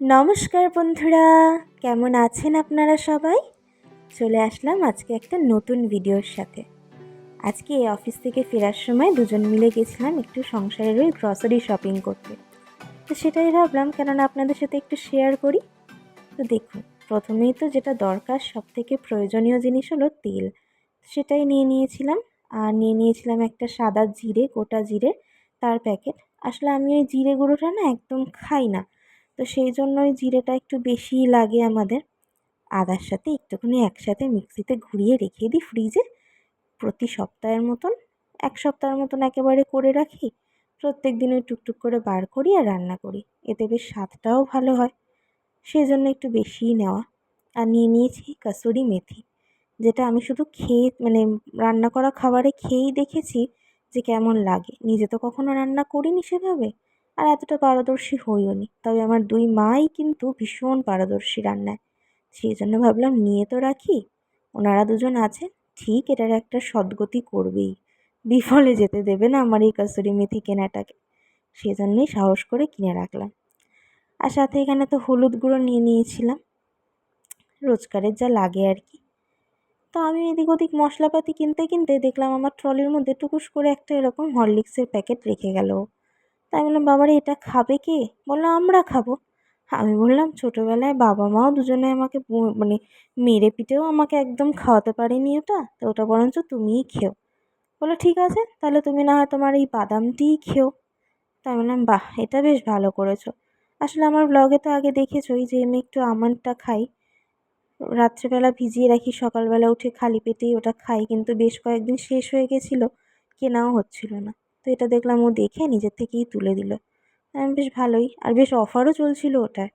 নমস্কার বন্ধুরা, কেমন আছেন আপনারা সবাই? চলে আসলাম আজকে একটা নতুন ভিডিওর সাথে। আজকে এই অফিস থেকে ফেরার সময় দুজন মিলে গেছিলাম একটু সংসারের ওই গ্রসারি শপিং করতে। তো সেটাই ভাবলাম, কেননা আপনাদের সাথে একটু শেয়ার করি। তো দেখুন, প্রথমেই তো যেটা দরকার সব থেকে প্রয়োজনীয় জিনিস হলো তেল। সেটাই নিয়ে নিয়েছিলাম। আর নিয়ে নিয়েছিলাম একটা সাদা জিরে, গোটা জিরে, তার প্যাকেট আসলে আমি ওই জিরে গুঁড়োটা না একদম খাই না। তো সেই জন্য ওই জিরেটা একটু বেশিই লাগে আমাদের। আদার সাথে একটুখানি একসাথে মিক্সিতে ঘুরিয়ে রেখে দিই ফ্রিজে। প্রতি সপ্তাহের মতন, এক সপ্তাহের মতন একেবারে করে রাখি। প্রত্যেক দিন ওই টুকটুক করে বার করি আর রান্না করি। এতে বেশ স্বাদটাও ভালো হয়। সেই জন্য একটু বেশিই নেওয়া। আর নিয়ে নিয়েছি কাসুরি মেথি, যেটা আমি শুধু খেয়ে মানে রান্না করা খাবারে খেয়েই দেখেছি যে কেমন লাগে। নিজে তো কখনো রান্না করিনি সেভাবে। আর এতটা পারদর্শী হইও নি। তবে আমার দুই মাই কিন্তু ভীষণ পারদর্শী রান্নায়। সেই জন্য ভাবলাম, নিয়ে তো রাখি। ওনারা দুজন আছে ঠিক এটার একটা সদ্গতি করবেই। বিফলে যেতে দেবে না আমার এই কাসুরি মেথি কেনাটাকে। সেই জন্যই সাহস করে কিনে রাখলাম। আর সাথে এখানে তো হলুদ গুঁড়ো নিয়ে নিয়েছিলাম। রোজগারের যা লাগে আর কি। তো আমি এদিক ওদিক মশলাপাতি কিনতে কিনতে দেখলাম আমার ট্রলির মধ্যে টুকুস করে একটা এরকম হরলিক্সের প্যাকেট রেখে গেল। তাই বললাম, বাবারে, এটা খাবে কে? বলল আমরা খাব। আমি বললাম, ছোটোবেলায় বাবা মাও দুজনে আমাকে মানে মেরে পিটেও আমাকে একদম খাওয়াতে পারেনি ওটা, তো ওটা বরঞ্চ তুমিই খেও। বলল, ঠিক আছে, তাহলে তুমি না হয় তোমার এই বাদামটিই খেও। তাই বললাম, বাহ, এটা বেশ ভালো করেছ। আসলে আমার ব্লগে তো আগে দেখেছোই যে আমি একটু আমন্ডটা খাই। রাত্রেবেলা ভিজিয়ে রাখি, সকালবেলা উঠে খালি পেটেই ওটা খাই, কিন্তু বেশ কয়েকদিন শেষ হয়ে গেছিল, কেনাও হচ্ছিল না। তো এটা দেখলাম ও দেখে নিজের থেকেই তুলে দিল। বেশ ভালোই। আর বেশ অফারও চলছিল ওটায়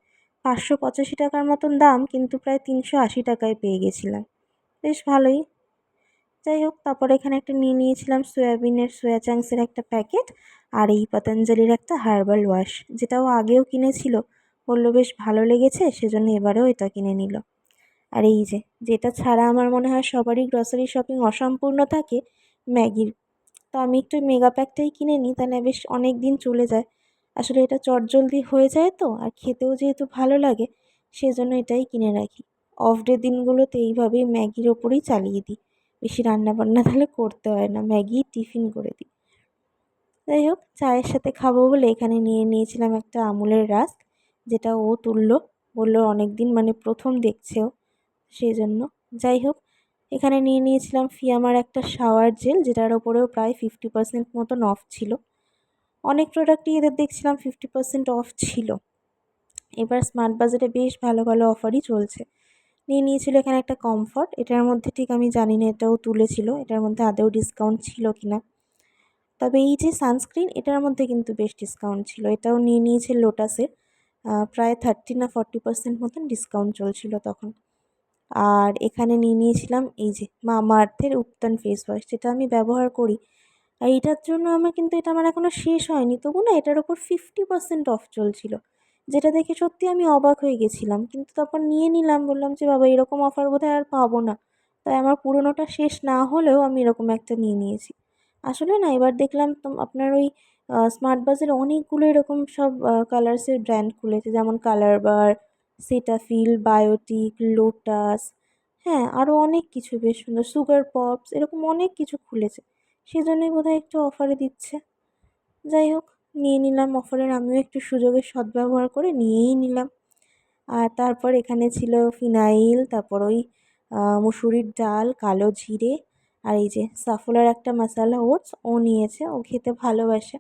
পাঁচশো পঁচাশি টাকার মতন দাম, কিন্তু প্রায় তিনশো আশি টাকায় পেয়ে গেছিলাম। বেশ ভালোই। যাই হোক, তারপর এখানে একটা নিয়ে নিয়েছিলাম সয়াবিনের সোয়া চাংসের একটা প্যাকেট আর এই পতঞ্জলির একটা হার্বাল ওয়াশ যেটাও আগেও কিনেছিল। বলল, বেশ ভালো লেগেছে, সেজন্য এবারেও এটা কিনে নিল। আর এই যে, যেটা ছাড়া আমার মনে হয় সবারই গ্রসারি শপিং অসম্পূর্ণ থাকে, ম্যাগির তো আমি একটু মেগা প্যাকটাই কিনে নিই, তাহলে বেশ অনেক দিন চলে যায়। আসলে এটা চটজলদি হয়ে যায় তো, আর খেতেও যেহেতু ভালো লাগে, সেজন্য এটাই কিনে রাখি। অফ ডে দিনগুলোতে এইভাবেই ম্যাগির ওপরেই চালিয়ে দিই। বেশি রান্নাবান্না তাহলে করতে হয় না ম্যাগি টিফিন করে দিই। যাই হোক, চায়ের সাথে খাব বলে এখানে নিয়ে নিয়েছিলাম একটা আমুলের রাস্ক, যেটা ও তুললো। বলল অনেক দিন মানে প্রথম দেখছেও সেই জন্য যাই হোক এখানে নিয়ে নিয়েছিলাম ফিয়ামার একটা শাওয়ার জেল যেটার ওপরেও প্রায় ফিফটি পার্সেন্ট মতন অফ ছিল। অনেক প্রোডাক্টই এদের দেখছিলাম ফিফটি পার্সেন্ট অফ ছিল। এবার স্মার্ট বাজারে বেশ ভালো ভালো অফারই চলছে। নিয়ে নিয়েছিল এখানে একটা কমফর্ট এটার মধ্যে ঠিক আমি জানি না, এটাও তুলেছিল, এটার মধ্যে আদৌ ডিসকাউন্ট ছিল কি না তবে এই যে সানস্ক্রিন এটার মধ্যে কিন্তু বেশ ডিসকাউন্ট ছিল। এটাও নিয়ে নিয়েছে লোটাসের প্রায় থার্টি না ফর্টি পার্সেন্ট মতন ডিসকাউন্ট চলছিল তখন। আর এখানে নিয়ে নিয়েছিলাম এই যে মামা আর্থের ফেস ওয়াশ যেটা আমি ব্যবহার করি। আর এটার জন্য আমার কিন্তু এটা আমার এখনও শেষ হয়নি, তবু না এটার ওপর ফিফটি পার্সেন্ট অফ চলছিল, যেটা দেখে সত্যি আমি অবাক হয়ে গেছিলাম। কিন্তু তারপর নিয়ে নিলাম, বললাম যে বাবা এরকম অফার বোধহয় আর পাবো না, তাই আমার পুরোনোটা শেষ না হলেও আমি এরকম একটা নিয়ে নিয়েছি। আসলে না এবার দেখলাম আপনার ওই স্মার্ট বাজারে অনেকগুলো এরকম সব কালার্সের ব্র্যান্ড খুলেছে, যেমন colour bar Cetaphil Biotique Lotus হ্যাঁ আরও অনেক কিছু বেশ সুন্দর। সুগার পপস এরকম অনেক কিছু খুলেছে। সেজন্যই বোধহয় একটু অফারে দিচ্ছে। যাই হোক, নিয়ে নিলাম অফারের আমিও একটু সুযোগের সদ্ব্যবহার করে নিয়েই নিলাম। আর তারপর এখানে ছিল ফিনাইল, তারপর ওই মুসুরির ডাল, কালো জিরে, আর এই যে সাফোলার একটা মশালা ওটস, ও নিয়েছে। ও খেতে ভালোবাসে।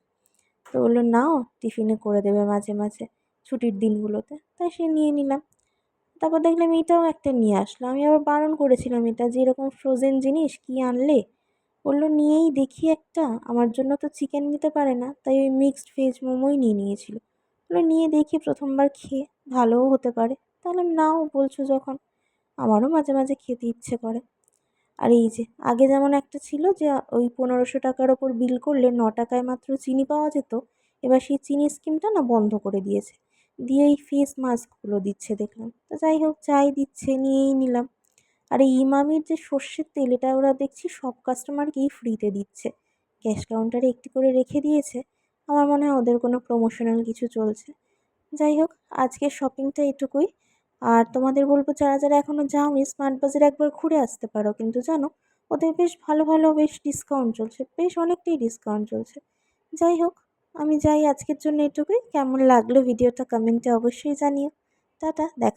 তো বলল, নাও, টিফিনে করে দেবে মাঝে মাঝে। ছুটির দিনগুলোতে, তাই সে নিয়ে নিলাম। তারপর দেখলাম এটাও একটা নিয়ে আসলো। আমি আবার বারণ করেছিলাম এটা যে এরকম ফ্রোজেন জিনিস কি আনলে? বলল, নিয়েই দেখি একটা, আমার জন্য তো চিকেন নিতে পারে না। তাই ওই মিক্সড ভেজ মোমোই নিয়ে নিয়েছিল। বলল, নিয়ে দেখি প্রথমবার খেয়ে, ভালোও হতে পারে। তাহলে নাও, বলছো যখন। আমারও মাঝে মাঝে খেতে ইচ্ছে করে। আর এই যে, আগে যেমন একটা ছিল যে, ওই পনেরোশো টাকার ওপর বিল করলে ন টাকায় মাত্র চিনি পাওয়া যেত, এবার সেই চিনি স্কিমটা না বন্ধ করে দিয়েছে। দিয়ে এই ফেস মাস্কগুলো দিচ্ছে দেখলাম। তো যাই হোক চাই দিচ্ছে নিয়েই নিলাম। আর এই ইমামির যে সর্ষের তেল, এটা ওরা দেখছি সব কাস্টমারকেই ফ্রিতে দিচ্ছে। ক্যাশ কাউন্টারে একটি করে রেখে দিয়েছে। আমার মনে হয় ওদের কোনো প্রমোশনাল কিছু চলছে। যাই হোক, আজকের শপিংটা এটুকুই। আর তোমাদের বলব, যারা যারা এখনও যাওনি স্মার্ট বাজারে একবার ঘুরে আসতে পারো। কিন্তু জানো, ওদের বেশ ভালো ভালো বেশ ডিসকাউন্ট চলছে, বেশ অনেকটাই ডিসকাউন্ট চলছে। যাই হোক আমি যাই আজকের জন্য এটুকুই। কেমন লাগল ভিডিওটা কমেন্টে অবশ্যই জানিও। টাটা দেখা